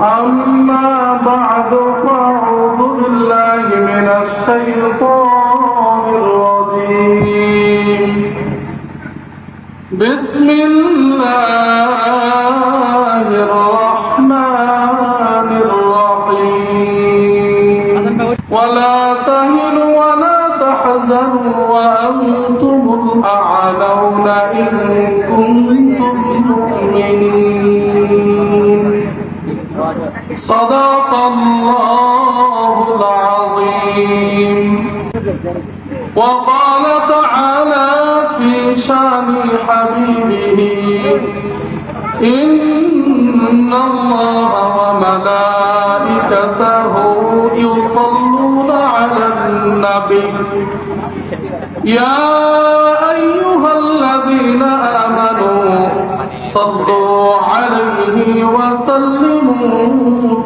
أما بعد فأعوذ بالله من الشيطان الرجيم. بسم الله الرحمن الرحيم. ولا تهنوا ولا تحزنوا وأنتم الأعلون إن كنتم مؤمنين. صدق الله العظيم. وقال تعالى في شان حبيبه إن الله وملائكته يصلون على النبي. يا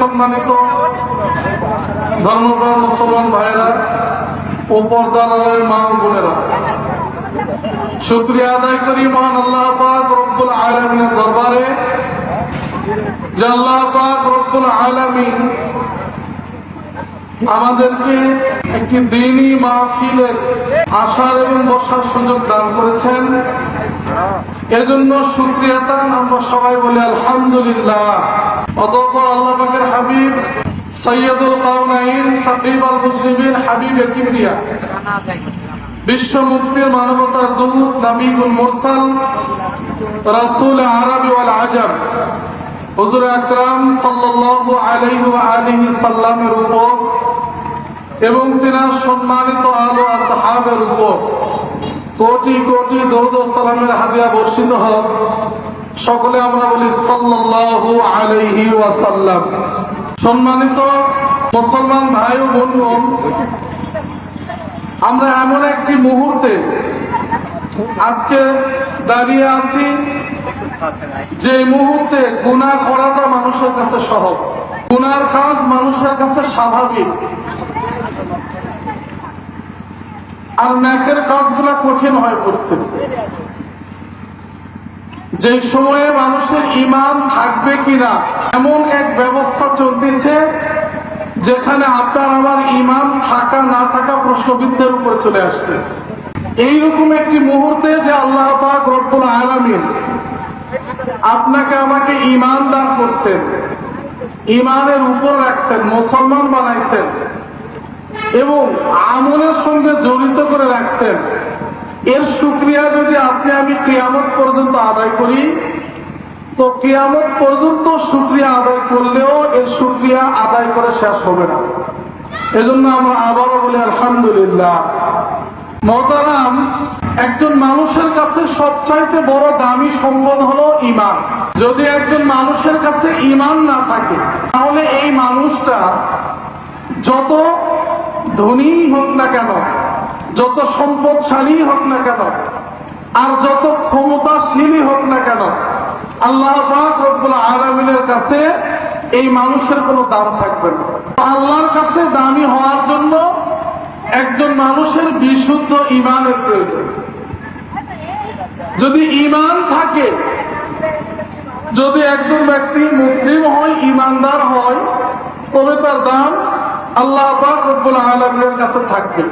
সম্মানিত ধর্মপ্রাণ মুসলমান ভাইরা ও পর্দার মা বোনেরা, শুক্রিয়া আদায় করি মহান আল্লাহ রব্বুল আলমিনের দরবারে যে আল্লাহ রব্বুল আলমিন আমাদেরকে একটি দিনই মাহফিলের আসার এবং বসার সুযোগ দান করেছেন। এজন্য শুক্রিয়াটা আমরা সবাই বলি আলহামদুলিল্লাহ। অতঃপর আল্লাহ পাকের হাবিব সৈয়দুল কাউনাইন সাকিব আল মুসলিমিন হাবিব কিবরিয়া। বিশ্ব মুক্তির মানবতার দূত নবীকুল মুরসাল রাসূল আরবি ওয়াল আজম। হুজুর আকরাম সাল্লাল্লাহু আলাইহি ওয়া আলিহি সাল্লামের উপর এবং তিনার সম্মানিত আলো আসহাবের উপর। কোটি কোটি দৌদ সালামের হাদিয়া বর্ষিত হোক। সকলে আমরা বলি সাল্লাল্লাহু আলাইহি ওয়াসাল্লাম। সম্মানিত মুসলমান ভাই ও বন্ধু আমরা এমন একটি মুহূর্তে আজকে দাঁড়িয়ে আছি যে মুহূর্তে গুনাহ করাটা মানুষের কাছে সহজ। গুনার কাজ মানুষের কাছে স্বাভাবিক। আর ন্যাকের কাজগুলো কঠিন হয়ে পড়ছে। যে সময়ে মানুষের ইমান থাকবে কিনা, এমন এক ব্যবস্থা চলতেছে, যেখানে আপনার আমার ইমান থাকা, না থাকা প্রশ্নবিদ্ধের উপর চলে আসছে। এইরকম একটি মুহূর্তে যে আল্লাহ রব্বুল আলামিন আপনাকে আমাকে ইমান দান করছেন, ইমানের উপর রাখছেন, মুসলমান বানাইছেন। এবং আমলের সঙ্গে জড়িত করে রাখছেন। এর সুক্রিয়া যদি আপনি আমি কিয়ামত পর্যন্ত আদায় করি, তো কিয়ামত পর্যন্ত সুক্রিয়া আদায় করলেও এর সুক্রিয়া আদায় করে শেষ হবে না। এজন্য আমরা আবারও বলি, আলহামদুলিল্লাহ। মহতারাম, একজন মানুষের কাছে সবচাইতে বড় দামি সম্পদ হলো ইমান যদি একজন মানুষের কাছে ইমান না থাকে, তাহলে এই মানুষটা যত ধনী হোক না কেন? যত সম্পদশালী হোক না কেন? আর যত ক্ষমতাশীলই হোক না কেন? আল্লাহ আলমিনের কাছে এই মানুষের কোনো দাম থাকবে না। আল্লাহর কাছে দামি হওয়ার জন্য একজন মানুষের বিশুদ্ধ ইমানের প্রয়োজন। যদি ইমান থাকে, যদি একজন ব্যক্তি মুসলিম হয়, ইমানদার হয়, তবে তার দাম আল্লাহ রব্বুল আলমের কাছে থাকবে।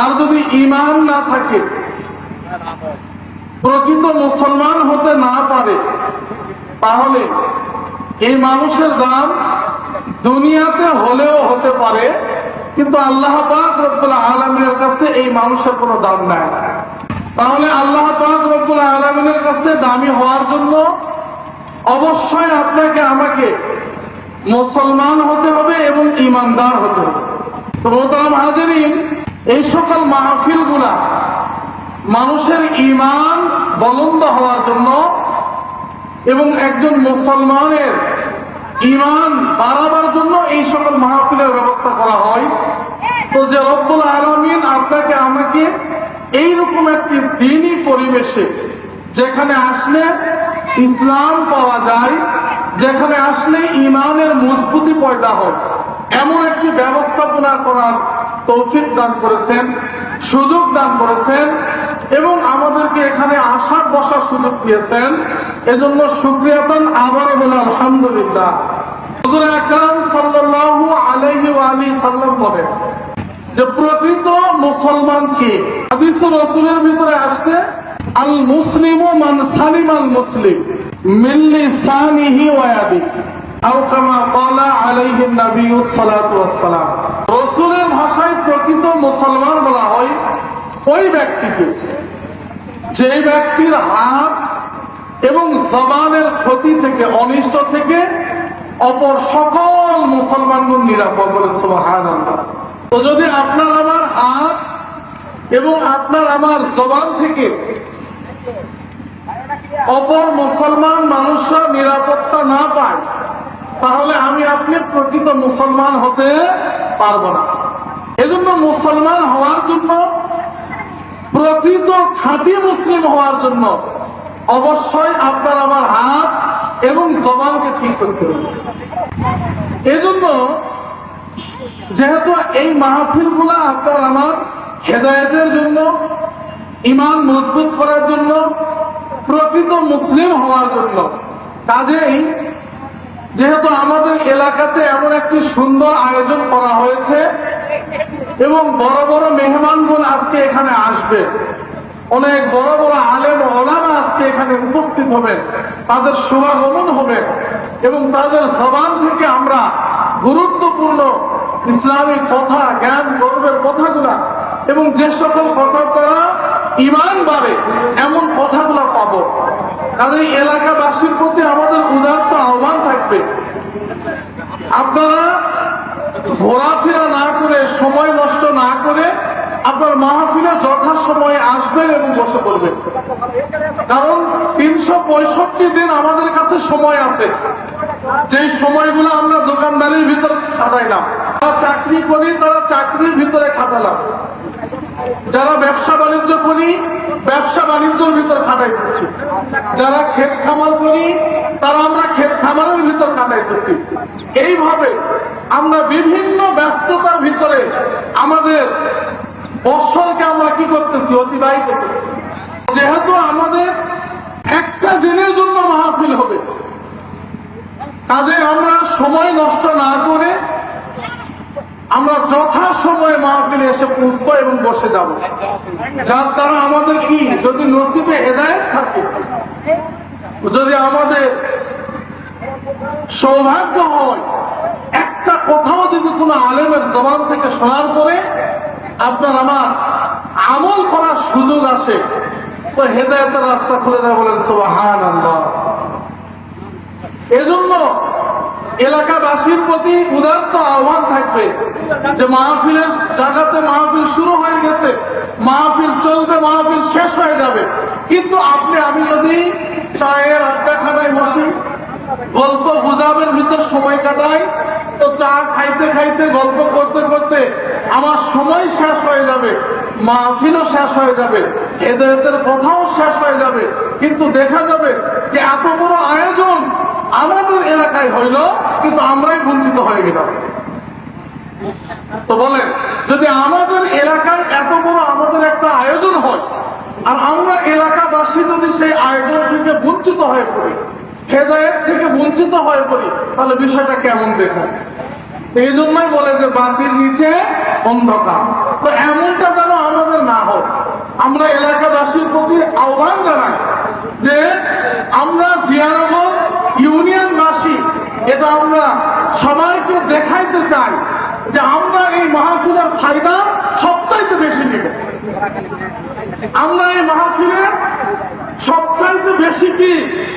আর যদি ইমান না থাকে, প্রকৃত মুসলমান হতে না পারে, তাহলে এই মানুষের দাম দুনিয়াতে হলেও হতে পারে, কিন্তু আল্লাহ পাক রব্বুল আলমিনের কাছে এই মানুষের কোনো দাম নাই। তাহলে আল্লাহ পাক রব্বুল আলমিনের কাছে দামি হওয়ার জন্য অবশ্যই আপনাকে আমাকে মুসলমান হতে হবে এবং ইমানদার হতে হবে। তো হাজিরিন, এই সকল মাহফিলগুলা মানুষের ইমান বলন্দ হওয়ার জন্য এবং একজন মুসলমানের ইমান বাড়াবার জন্য এই সকল মাহফিলের ব্যবস্থা করা হয়। তো যে রব্বুল আলমিন আপনাকে, আমাকে এইরকম একটি দিনই পরিবেশে যেখানে আসলে ইসলাম পাওয়া যায় যেখানে আসলে ইমানের মজবুতি পয়দা হয় এমন একটি ব্যবস্থাপনা করার তৌফিক দান করেছেন, সুযোগ দান করেছেন, এবং আমাদেরকে এখানে আসার, বসার সুযোগ দিয়েছেন। এজন্য সুক্রিয়া দান আবারও বলে, আলহামদুলিল্লাহ। হুজুর সাল্লাল্লাহু আলাইহি ওয়া বলেন যে, প্রকৃত মুসলমান কে? ভিতরে আল মুসলিম মান সালিম আল মুসলিম। কামা ক্বালা আলাইহি নবী সাল্লাল্লাহু ওয়াসাল্লাম রসুলের ভাষায় প্রকৃত মুসলমান বলা হয় ওই ব্যক্তিকে। যে ব্যক্তির হাত এবং জবানের ক্ষতি থেকে, অনিষ্ট থেকে অপর সকল মুসলমানগণ নিরাপদ বলে সুবহানাল্লাহ। তো যদি আপনার আমার হাত এবং আপনার আমার জবান থেকে অপর মুসলমান মানুষরা নিরাপত্তা না পায়, তাহলে আমি আপনি প্রকৃত মুসলমান হতে পারব না। এজন্য মুসলমান হওয়ার জন্য, প্রকৃত খাঁটি মুসলিম হওয়ার জন্য অবশ্যই আপনার আমার হাত এবং জবানকে ঠিক করতে হবে এজন্য যেহেতু এই মাহফিলগুলা আপনার আমার হেদায়তের জন্য ইমান মজবুত করার জন্য প্রকৃত মুসলিম হওয়ার জন্য। কাজেই যেহেতু আমাদের এলাকাতে এমন একটি সুন্দর আয়োজন করা হয়েছে এবং বড় বড় মেহমানগুলো আজকে এখানে আসবে। অনেক বড় বড় আলেম ওলামা আজকে এখানে উপস্থিত হবেন। তাদের শুভাগমন হবে এবং তাদের জবান থেকে আমরা গুরুত্বপূর্ণ ইসলামিক কথা, জ্ঞান, গর্বের কথাগুলা এবং যে সকল কথা তারা ইমান বাড়ে, এমন কথাগুলো পাবো। কাজে এলাকাবাসীর প্রতি আমাদের উদার্ত আহ্বান থাকবে। আপনারা ঘোরাফেরা না করে, সময় নষ্ট না করে আপনার মাহফিলে যথা সময়ে আসবেন এবং বসে পড়বেন। কারণ তিনশো পঁয়ষট্টি দিন আমাদের কাছে সময় আছে। যে সময়গুলো আমরা দোকানদারির ভিতরে খাটাইলাম। চাকরি করি, তারা চাকরির ভিতরে খাটালাম। যারা ব্যবসা বাণিজ্য করি, ব্যবসা বাণিজ্যের ভিতর খাটাইতেছি যারা ক্ষেত খামার করি, তারা আমরা ক্ষেত খামারের ভিতর খাটাইতেছি এইভাবে আমরা বিভিন্ন ব্যস্ততার ভিতরে আমাদের বৎসরকে আমরা কি করতেছি, অতিবাহিত করতেছি। যেহেতু আমাদের একটা দিনের জন্য মাহফিল হবে কাজে আমরা সময় নষ্ট না করে আমরা যথা সময়ে মাহফিলে এসে পৌঁছবো এবং বসে যাব। যার দ্বারা আমাদের কি? যদি নসিবে হেদায়ত থাকে, যদি আমাদের সৌভাগ্য হয়, একটা কোথাও যদি কোনো আলেমের জবান থেকে শোনার পরে আপনার আমার আমল করার সুযোগ আসে, তো হেদায়তের রাস্তা খুলে দেয় বলেন সোহান আল্লাহ এজন্য এলাকাবাসীর প্রতি উদাত্ত আহ্বান থাকবে যে মাহফিলের জায়গাতে মাহফিল শুরু হয়ে গেছে। মাহফিল চলবে, মাহফিল শেষ হয়ে যাবে। কিন্তু আপনি, আমি যদি চায়ের আড্ডাখানায় বসি, গল্প গুজাবের ভিতর সময় কাটাই, তো চা খাইতে খাইতে, গল্প করতে করতে আমার সময় শেষ হয়ে যাবে, মাহফিলও শেষ হয়ে যাবে এদের কথাও শেষ হয়ে যাবে। কিন্তু দেখা যাবে যে এত বড় আয়োজন আমাদের এলাকায় হইল কিন্তু আমরাই বঞ্চিত হয়ে গেলাম। তো বলেন, যদি আমাদের এলাকায় এত বড় আমাদের একটা আয়োজন হয়, আর আমরা এলাকাবাসী যদি সেই আয়োজন থেকে বঞ্চিত হয়ে পড়ি হেদায়ত থেকে বঞ্চিত হয়ে পড়ি, তাহলে বিষয়টা কেমন দেখুন? এই জন্যই বলে যে বাতির নিচে অন্ধকার। তো এমনটা যেন আমাদের না হোক, আমরা এলাকাবাসীর প্রতি আহ্বান জানাই যে আমরা জিয়ানগর ইউনিয়নবাসী এটা আমরা সবাইকে দেখাইতে চাই যে আমরা এই মাহফিলের ফায়দা সবচাইতে বেশি নিব। আমরা এই মাহফিলের সবচাইতে বেশি কি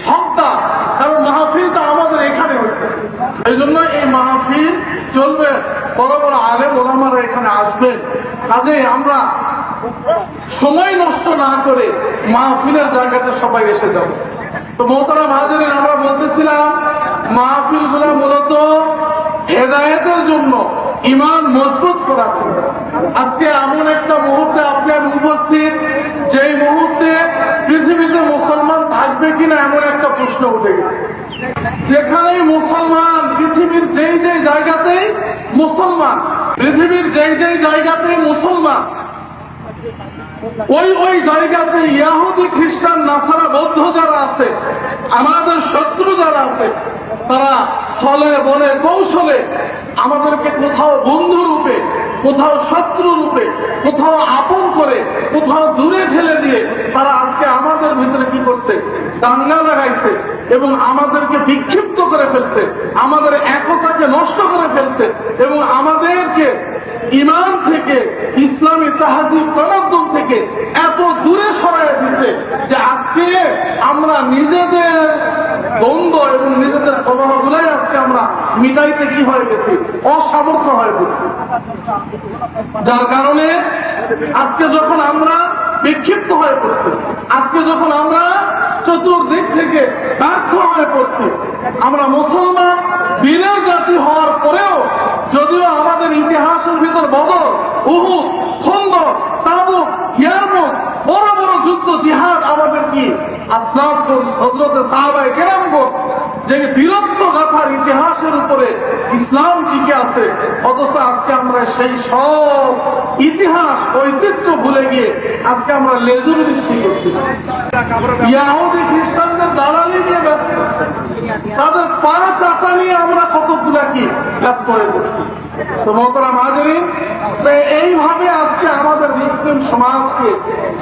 হকদার? কারণ মাহফিলটা আমাদের এখানে হচ্ছে এই জন্য এই মাহফিল চলবে, বড় বড় আলেম ওলামারা এখানে আসবেন কাজে আমরা সময় নষ্ট না করে মাহফিলের জায়গাতে সবাই এসে যাব। তো আমরা বলতেছিলাম মাহফিলগুলা মূলত হেদায়েতের জন্য ইমান মজবুত জন্য। আজকে এমন একটা মুহূর্তে আপনি আমি উপস্থিত, যেই মুহূর্তে পৃথিবীতে মুসলমান থাকবে কিনা এমন একটা প্রশ্ন উঠে গেছে। যেখানেই মুসলমান পৃথিবীর যেই যেই জায়গাতেই মুসলমান, পৃথিবীর যেই যেই জায়গাতেই মুসলমান ওই ওই জায়গাতে ইয়াহুদি খ্রিস্টান, নাসারা, বৌদ্ধ যারা আছে, আমাদের শত্রু যারা আছে, তারা ছলে বলে, কৌশলে আমাদেরকে কোথাও বন্ধু রূপে, কোথাও শত্রু রূপে, কোথাও আপন করে, কোথাও দূরে ঠেলে দিয়ে তারা আজকে আমাদের ভিতরে কি করছে? দাঙ্গা লাগাইছে এবং আমাদেরকে বিক্ষিপ্ত করে ফেলছে, আমাদের একতাকে নষ্ট করে ফেলছে এবং আমাদেরকে ইমান থেকে ইসলামী তাহাজিব তমাদ্দুম থেকে এত দূরে সরাই দিছে যে আজকে আমরা নিজেদের দ্বন্দ্ব এবং নিজেদের প্রবাহগুলাই আজকে আমরা মিটাইতে কি হয়ে গেছি? অসামর্থ্য হয়ে গেছি যার কারণে আজকে যখন আমরা বিক্ষিপ্ত হয়ে পড়ছি, আজকে যখন আমরা চতুর্দিক থেকে ব্যর্থ হয়ে পড়ছি আমরা মুসলমান বীরের জাতি হওয়ার পরেও যদিও আমাদের ইতিহাসের ভিতর বদল উহু খন্দ তাবুক ইয়ারমুক বড় বড় যুদ্ধ, জিহাদ আমাদের কি? আসলাম হজরতে সাহাবাই কেরাম যে বীরত্ব গাথার ইতিহাসের উপরে ইসলাম অথচ আজকে আমরা সেই সব ইতিহাস, ঐতিহ্য ভুলে গিয়ে আজকে আমরা লেজুর বৃদ্ধি করতেছি। ইয়াহুদি খ্রিস্টানদের দালালি নিয়ে ব্যস্ত। তাদের পা চাটা নিয়ে আমরা কতগুলা কি ব্যস্ত হয়ে পড়ছি। তো মতরা মাঝারি এইভাবে আজকে আমাদের মুসলিম সমাজকে,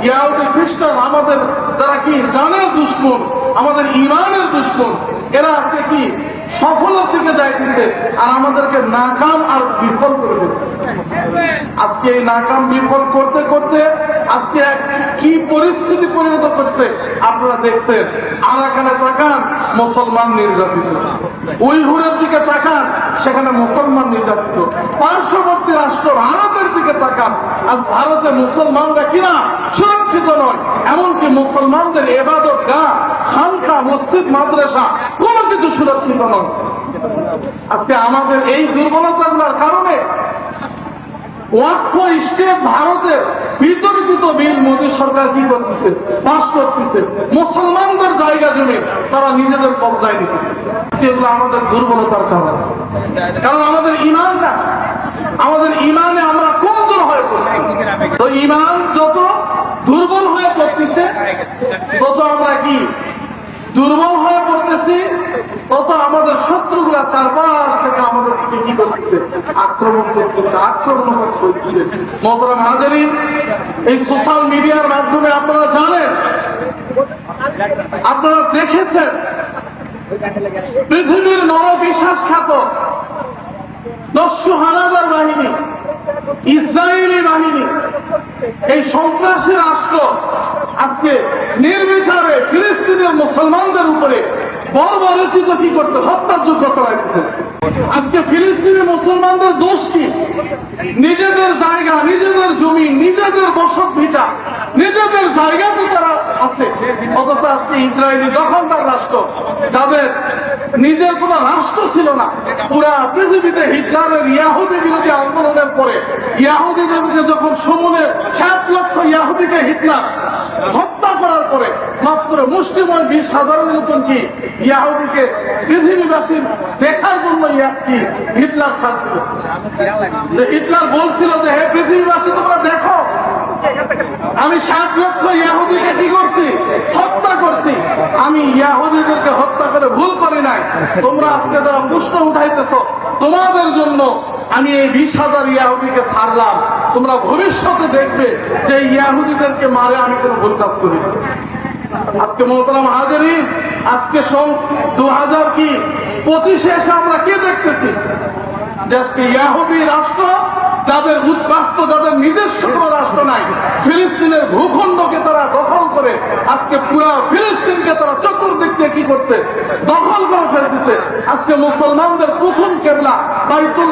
ইয়াহুদি খ্রিস্টান আমাদের যারা কি জানের দুশ্মন, আমাদের ইমানের দুশ্মন, এরা আজকে কি সফলের দিকে যাইতেছে আর আমাদেরকে নাকাম আর বিফল করে আজকে এই নাকাম বিফল করতে করতে আজকে কি পরিস্থিতি পরিণত করছে আপনারা দেখছেন। আরাকানে তাকান, মুসলমান নির্যাতিত। উইহুরের দিকে তাকান, সেখানে মুসলমান নির্যাতিত। পার্শ্ববর্তী রাষ্ট্র ভারতের দিকে তাকান, আজ ভারতে মুসলমানরা কিনা সুরক্ষিত নয়, এমনকি মুসলমানদের এবাদত গা খানকা, মসজিদ, মাদ্রাসা, কোনো কিছু সুরক্ষিত নয়। আজকে আমাদের এই দুর্বলতাগুলোর কারণে মুসলমানদের জায়গা জমি তারা নিজেদের কবজায় নিতেছে। এগুলো আমাদের দুর্বলতার কারণ। কারণ আমাদের ইমানটা, আমাদের ইমানে আমরা কমজোর হয়ে পড়ছি। তো ইমান যত দুর্বল হয়ে পড়তেছে, তত আমরা কি? দুর্বল হয়ে পড়তেছি তত আমাদের শত্রুগুলা চারপাশ থেকে আমাদের কি করতেছে? আক্রমণ করতেছে আক্রমণ করতেছে। মতরা মাহাজারিন এই সোশ্যাল মিডিয়ার মাধ্যমে আপনারা জানেন, আপনারা দেখেছেন, পৃথিবীর নরবিশ্বাস খ্যাত দস্যু হানাদার বাহিনী, ইসরায়েলি বাহিনী, এই সন্ত্রাসী রাষ্ট্র আজকে নির্বিচারে ফিলিস্তিনের মুসলমানদের উপরে বর্বরচিত কি করছে? চালাইতেছে আজকে ফিলিস্তিনি মুসলমানদের দোষ কি? নিজেদের জায়গা, নিজেদের জমি, নিজেদের বসত ভিটা, নিজেদের জায়গাতে তারা আছে। অথচ আজকে ইসরায়েলি দখলদার রাষ্ট্র, যাদের নিজের কোন রাষ্ট্র ছিল না, পুরা পৃথিবীতে হিটলারের ইয়াহুদি বিরোধী আন্দোলনের পরে ইয়াহুদিদেরকে যখন সমুনে সাত লক্ষ ইয়াহুদিকে হিটলার হত্যা করার পরে মাত্র মুষ্টিময় বিশ হাজারের মতন কি ইয়াহুদিকে পৃথিবীবাসীর দেখার জন্য ইয়া কি হিটলার ছাড়ছিল? যে হিটলার বলছিল যে, হে পৃথিবীবাসী, তোমরা দেখো, আমি সাত লক্ষ ইয়াহুদিকে কি করছি? হত্যা করছি। আমি ইয়াহুদিদেরকে হত্যা করে ভুল করি নাই। তোমরা আজকে যারা প্রশ্ন উঠাইতেছ, তোমাদের জন্য আমি এই বিশ হাজার ইয়াহুদিকে ছাড়লাম। তোমরা ভবিষ্যতে দেখবে যে ইয়াহুদিদেরকে মারে আমি কোনো ভুল কাজ করি। আজকে মোহতারাম হাজারিন আজকে দু হাজার কি? পঁচিশে এসে আমরা কে দেখতেছি? রাষ্ট্র, যাদের উদ্বাস্ত, যাদের নিজস্ব কোনো রাষ্ট্র নাই, ফিলিস্তিনের ভূখণ্ডকে তারা দখল করে আজকে পুরা ফিলিস্তিনকে তারা চতুর্দিক দিয়ে কি করছে? দখল করে ফেলতেছে আজকে মুসলমানদের প্রথম কেবলা, বাইতুল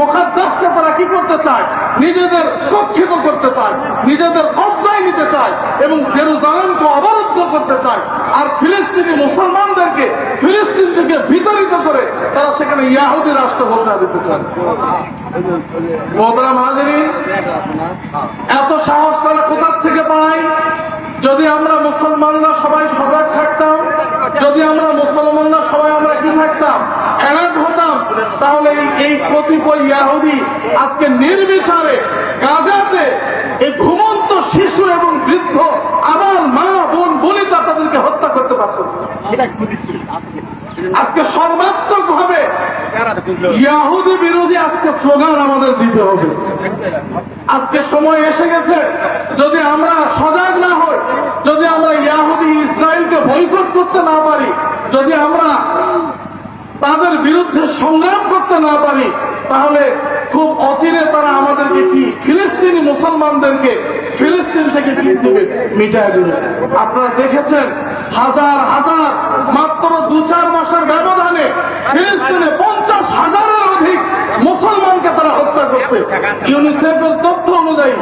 মোকাদ্দাসকে তারা কি করতে চায়? নিজেদের কক্ষিত করতে চায়, নিজেদের কবজায় নিতে চায় এবং জেরুজালেমকে অবরুদ্ধ করতে চায়। আর ফিলিস্তিনি মুসলমানদেরকে ফিলিস্তিন থেকে বিতাড়িত করে তারা সেখানে ইয়াহুদি রাষ্ট্র ঘোষণা দিতে চায়। এত সাহস তারা কোথার থেকে পায় যদি আমরা মুসলমানরা সবাই সজাগ থাকতাম, যদি আমরা মুসলমানরা সবাই আমরা কি থাকতাম অ্যালার্ট হতাম, তাহলে এই এই কতিপয় ইয়াহুদি আজকে নির্বিচারে গাজাতে এই ঘুমন্ত শিশু এবং বৃদ্ধ আমার মা, বোন, বনিতা তাদেরকে হত্যা করতে পারত। আজকে সর্বাত্মক ভাবে ইয়াহুদি বিরোধী আজকে স্লোগান আমাদের দিতে হবে। আজকে সময় এসে গেছে, যদি আমরা সজাগ না হই, যদি আমরা ইয়াহুদি ইসরায়েলকে বৈকট করতে না পারি, যদি আমরা তাদের বিরুদ্ধে সংগ্রাম করতে না পারি তাহলে খুব অচিরে তারা আমাদেরকে কি ফিলিস্তিনি মুসলমানদেরকে ফিলিস্তিন থেকে কি দিবে মিটায় দিবে? আপনারা দেখেছেন হাজার হাজার, মাত্র দু চার মাসের ব্যবধানে ফিলিস্তিনে পঞ্চাশ হাজারের অধিক মুসলমানকে তারা হত্যা করছে। ইউনিসেফের তথ্য অনুযায়ী,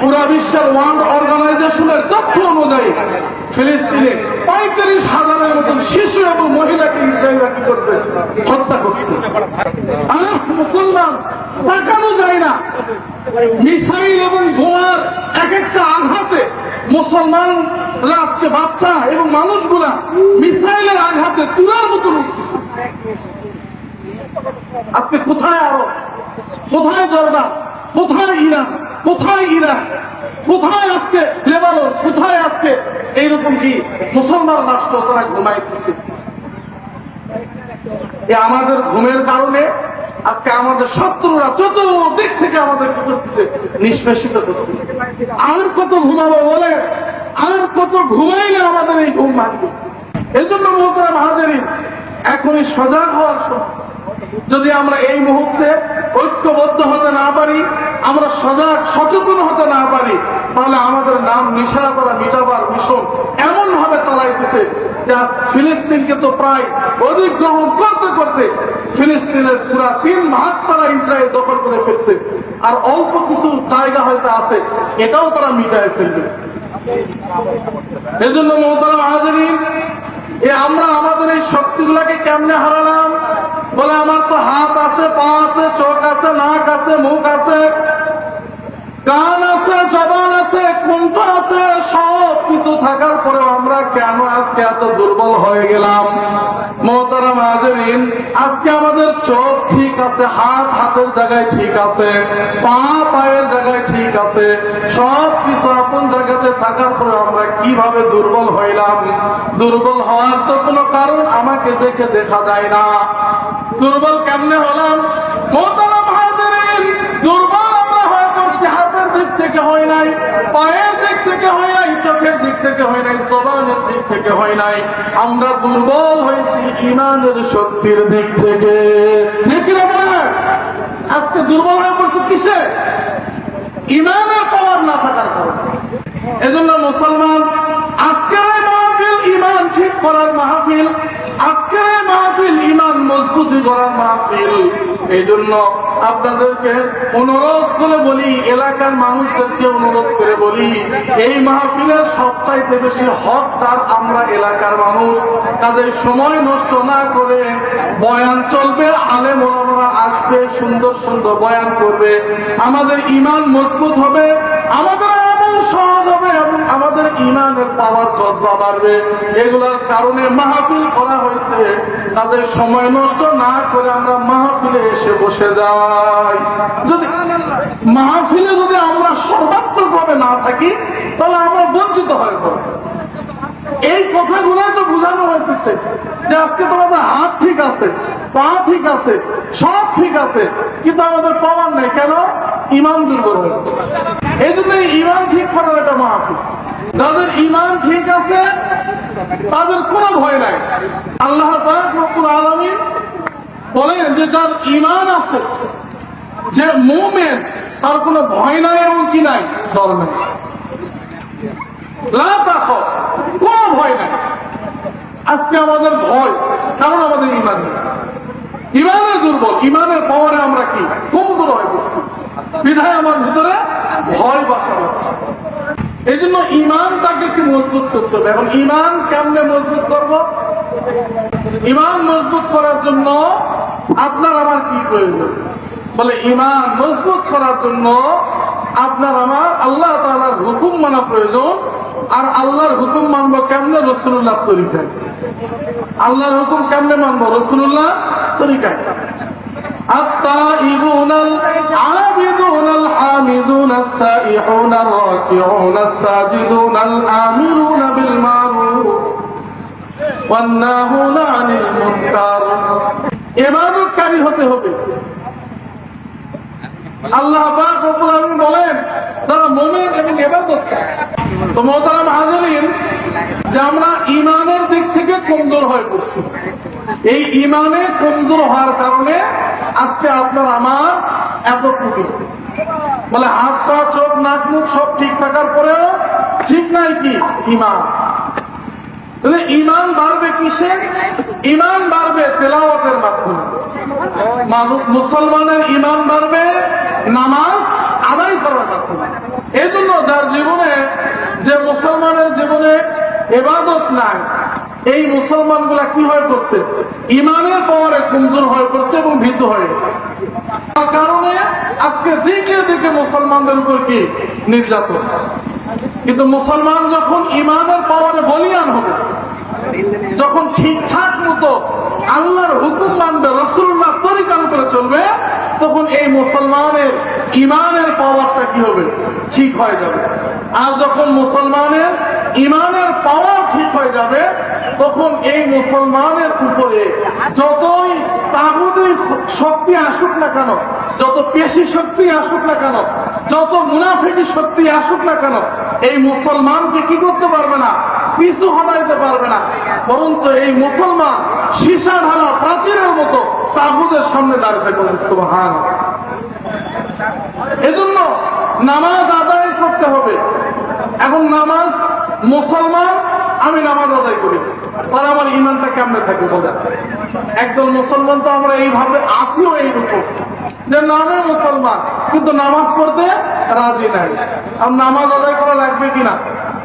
পুরা বিশ্বের ওয়ার্ল্ড অর্গানাইজেশনের তথ্য অনুযায়ী ফিলিস্তিনে পঁয়ত্রিশ হাজারের মতন শিশু এবং মহিলাকে ইসরায়েলরা কি করছে, হত্যা করছে। আর মুসলমান, তাকানো যায় না। মিসাইল এবং বোমার এক একটা আঘাতে মুসলমানরা আজকে বাচ্চা এবং মানুষগুলা মিসাইলের আঘাতে তুলার মতন আজকে কোথায় আরও কোথায় জর্দান কোথায় ইরান? কোথায় ইরান কোথায় আজকে লেবানন? কোথায় আজকে? এইরকম কি মুসলমান রাষ্ট্র তারা ঘুমাইতেছে আমাদের ঘুমের কারণে আজকে আমাদের শত্রুরা চতুর্দিক থেকে আমাদের নিষ্পেষিত করতেছে। আর কত ঘুমাবো বলে? আর কত ঘুমাইলে আমাদের এই ঘুম ভাঙবে? এই জন্য মোহতারাম হাজারিন, এখনই সজাগ হওয়ার সময়। যদি আমরা এই মুহূর্তে ঐক্যবদ্ধ হতে না পারি, আমরা সজাগ সচেতন হতে না পারি তাহলে আমাদের নাম নিশানা তারা মিটাবার মিশন এমন ভাবে চালাইতেছে ফিলিস্তিনকে তো প্রায় অধিগ্রহণ করতে করতে ফিলিস্তিনের পুরা তিন ভাগ তারা ইসরায়েল দখল করে ফেলছে। আর অল্প কিছু জায়গা হয়তো আছে, এটাও তারা মিটায় ফেলবে। এজন্য মহতারাম হাজারিন, এ আমরা আমাদের এই শক্তিগুলাকে কেমনে হারালাম? বলে, আমার তো হাত আছে, পা আছে, চোখ আছে নাক আছে মুখ আছে কান আছে জবান আছে কুণ্ঠ আছে কিছু থাকার পরেও আমরা কেন আজকে এত দুর্বল হয়ে গেলাম? মোহতারাম হাজরিন, আজকে আমাদের চোখ ঠিক আছে, হাত হাতের জায়গায় ঠিক আছে, পা পায়ের জায়গায় ঠিক আছে সব কিছু আপন জায়গাতে থাকার পরে আমরা কীভাবে দুর্বল হইলাম? দুর্বল হওয়ার তো কোনো কারণ আমাকে দেখে দেখা যায় না। দুর্বল কেমনে হলাম? মোহতারাম হাজরিন, দুর্বল আমরা হয়ে পড়ছি হাতের দিক থেকে হয় নাই, পায়ের দিক থেকে হয় নাই, চোখের দিক থেকে হয় নাই, জবানের দিক থেকে হয় নাই। আমরা দুর্বল হয়েছি ইমানের শক্তির দিক থেকে? আজকে দুর্বল হয়ে পড়ছে কিসে? ইমানের পাওয়ার না থাকার কারণে। এজন্য মুসলমান, আজকের মাহফিল ইমান ঠিক করার মাহফিল, আজকের মাহফিল ইমান মজবুতি করার মাহফিল। এই জন্য আপনাদেরকে অনুরোধ করে বলি, এলাকার মানুষদেরকে অনুরোধ করে বলি, এই মাহফিলের সবচাইতে বেশি হকদার আমরা এলাকার মানুষ। তাদের সময় নষ্ট না করে বয়ান চলবে, আলে মোলামরা আসবে, সুন্দর সুন্দর বয়ান করবে। আমাদের ইমান মজবুত হবে, আমাদের আমল সহজ হবে। আমাদের ইমানের পাওয়ার জজবা বাড়বে। এগুলার কারণে মাহফিল করা হয়েছে। তাদের সময় নষ্ট না করে আমরা মাহফিলে এসে বসে যাই। যদি মাহফিলে যদি আমরা সর্বাত্মক ভাবে না থাকি, তাহলে আমরা বঞ্চিত হয়ে পড়ব। এই কথাগুলো তো বোঝানো হইতেছে যে আজকে তোমাদের হাত ঠিক আছে পা ঠিক আছে সব ঠিক আছে কিন্তু আমাদের পাওয়ার নেই। কেন? ইমান দুর্বল হয়ে এই জন্য ইমান ঠিক করার একটা মাহফিল যাদের ইমান ঠিক আছে তাদের কোনো ভয় নাই। আল্লাহ পাক রব্বুল আলামিন বলেন যে যার ইমান আছে যে মুমিন তার কোনো ভয় নাই এবং কি নাই? তাখাফ, ভয় নাই। আজকে আমাদের ভয়, কারণ আমাদের ইমান ইমানের দুর্বল, ইমানের পাওয়ারে আমরা কি? কমজোর হয়ে পড়ছি বিধায় আমার ভিতরে ভয় বাসা হচ্ছে। এই জন্য মজবুত করতে হবে। ইমান কেমনে মজবুত করব? ইমান মজবুত করার জন্য আপনার আমার কি প্রয়োজন? বলে, ইমান মজবুত করার জন্য আপনার আমার আল্লাহ তাআলার হুকুম মানা প্রয়োজন। আর আল্লাহর হুকুম মানবো কেমনে রসুল্লাহ তরিকায় আল্লাহর হুকুম কেমনে মানবো রসুল্লাহ তরিকায় الطائبون العابدون الحامدون السائحون الراكعون الساجدون الآمرون بالمعروف والناهون عن المنكر ইবাদতকারী হতে হবে আল্লাহ পাক রব্বুল আলামিন বলেন তারা মুমিন এবং ইবাদত তো যে আমরা ইমানের দিক থেকে কমজোর হয়ে পড়ছি। এই ইমানে কমজোর হওয়ার কারণে আজকে আপনার আমার এত ক্ষতি বলে হাত পা, চোখ, নাক, মুখ সব ঠিক থাকার পরেও ঠিক নাই কি ইমান ইমান বাড়বে কিসে? ইমান বাড়বে তেলাওয়াতের মাধ্যমে। মুসলমানের ইমান বাড়বে নামাজ আদায় করার মাধ্যমে। এই জন্য যার জীবনে যে মুসলমানের জীবনে এবাদত নাই, এই মুসলমানগুলা কি হয়ে পড়ছে? ইমানের পাওয়ারে কমজোর হয়ে পড়ছে এবং ভীত হয়ে তার কারণে আজকে দিকে দিকে মুসলমানদের উপর কি? নির্যাতন। কিন্তু মুসলমান যখন ইমানের পাওয়ারে বলিয়ান হবে যখন ঠিকঠাক মতো আল্লাহর হুকুম মানবে রসুল্লাহ তরিকার উপরে চলবে, তখন এই মুসলমানের ইমানের পাওয়ারটা কি হবে? ঠিক হয়ে যাবে। আর যখন মুসলমানের ইমানের পাওয়ার ঠিক হয়ে যাবে, তখন এই মুসলমানের উপরে যতই তাগুদের শক্তি আসুক না কেন, যত পেশি শক্তি আসুক না কেন, যত মুনাফিকি শক্তি আসুক না কেন, এই মুসলমানকে কি করতে পারবে না? পিছু হটাইতে পারবে না। বরঞ্চ এই মুসলমান সীসা ঢালা প্রাচীরের মতো তাগুদের সামনে দাঁড়াতে পারেন সুবহান। এজন্য নামাজ আদায় করতে হবে। এখন নামাজ মুসলমান, আমি নামাজ আদায় করি। তাহলে আমার ইমানটা কেমনে থাকে বোঝা একদল মুসলমান তো আমরা এইভাবে আসিও এই এইরকম যে নামে মুসলমান, কিন্তু নামাজ পড়তে রাজি নাই। আর নামাজ আদায় করা লাগবে কিনা?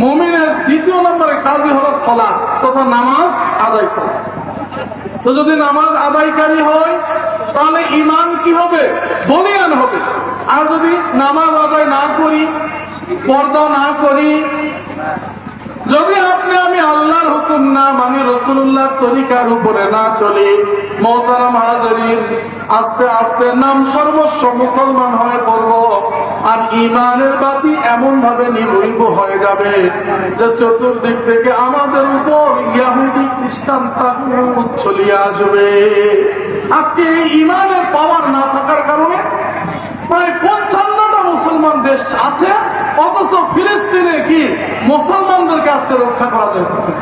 মুমিনের দ্বিতীয় নম্বরে কাজই হলো সলা তথা নামাজ আদায় করা। তো যদি নামাজ আদায়কারী হয়, তাহলে ইমান কি হবে? বলিয়ান হবে। আর যদি নামাজ আদায় না করি, পর্দা না করি, যদি আপনি আমি আল্লাহর হুকুম না মানি, রসুল্লাহর তরিকার উপরে না চলি, মহতারাম হাজারির আস্তে আস্তে নাম সর্বস্ব মুসলমান হয়ে পড়ব আর ইমানের বাতি এমন ভাবে নিবৈব হয়ে যাবে যে চতুর্দিক থেকে আমাদের উপর ইয়াহুদি খ্রিস্টান তাগুত চলিয়ে আসবে। আজকে এই ইমানের পাওয়ার না থাকার কারণে প্রায় পঞ্চান্নটা মুসলমান দেশ আছে, অথচ ফিলিস্তিনে কি মুসলমানদেরকে আজকে রক্ষা করা যাইতেছে?